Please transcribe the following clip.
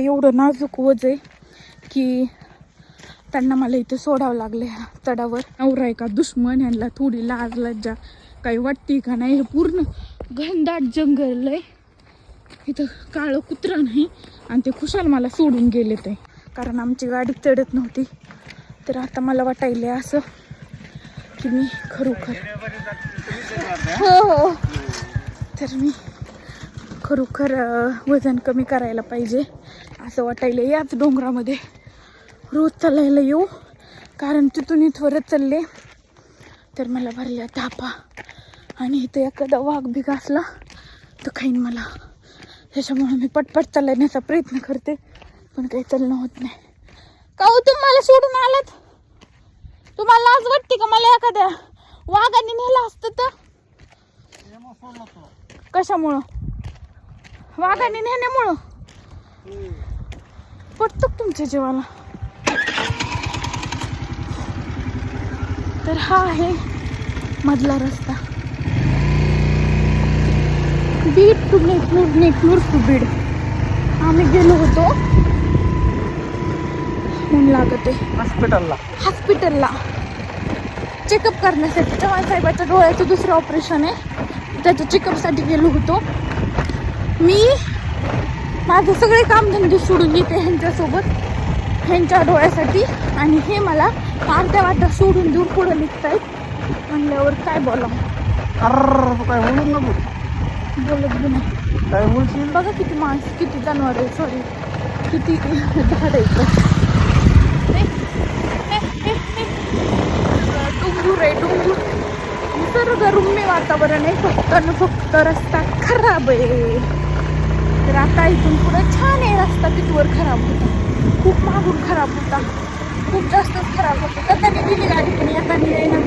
एवढं नाजूक वज आहे की त्यांना मला इथे सोडावं लागले ह्या चढावर नवरा आहे का दुश्मन यांना थोडी लाज लज्जा काही वाटते का नाही हे पूर्ण घनदाट जंगल आहे इथं काळं कुत्रं नाही आणि ते खुशाल मला सोडून गेले ते. कारण आमची गाडी चढत नव्हती. तर आता मला वाटायले असं की मी खरोखर हो हो. तर मी खरोखर वजन कमी करायला पाहिजे. असं वाटायलं याच डोंगरामध्ये. रोज चालायला येऊ कारण तिथून इथवरच चालले. तर मला भरल्या तापा आणि इथं एखादा वाघ बिघ असला तर खाईन मला. त्याच्यामुळे मी पटपट चालण्याचा प्रयत्न करते पण काही चालणं होत नाही. का हो मला सोडून आलात? तुम्हाला लाज वाटते का मला एखाद्या वाघाने नेलं असतं तर? कशामुळं? वाघाने नेण्यामुळं? पटतो तुमच्या जीवाला. तर हा आहे मधला रस्ता. बीड टू नेकनूर नेकनूर टू बीड आम्ही गेलो होतो. ऊन लागत आहे हॉस्पिटलला हॉस्पिटलला चेकअप करण्यासाठी. चव्हाण साहेबाच्या डोळ्याचं दुसरं ऑपरेशन आहे. त्याच्या चेकअपसाठी गेलो होतो. मी माझे सगळे कामधंदे सोडून येते ह्यांच्यासोबत ह्यांच्या डोळ्यासाठी. आणि हे मला अर्ध्या वाटा सोडून देऊन पुढं निघतायत. म्हणल्यावर काय बोला? काय बोलून नको. बोलत बी नाही. काय बोलशील? बघा किती माणसं किती जनावर आहे सॉरी किती झाड आहे. डोंगूर आहे डोंगूर. निसर्गरम्य वातावरण आहे. फक्त न फक्त रस्ता खराब आहे. आता इथून पुढे छान आहे रस्ता तिथवर खराब होता. खूप मागून खराब होता. खूप जास्तच खराब होता. त्याने दिली गाडी पण येताना येईना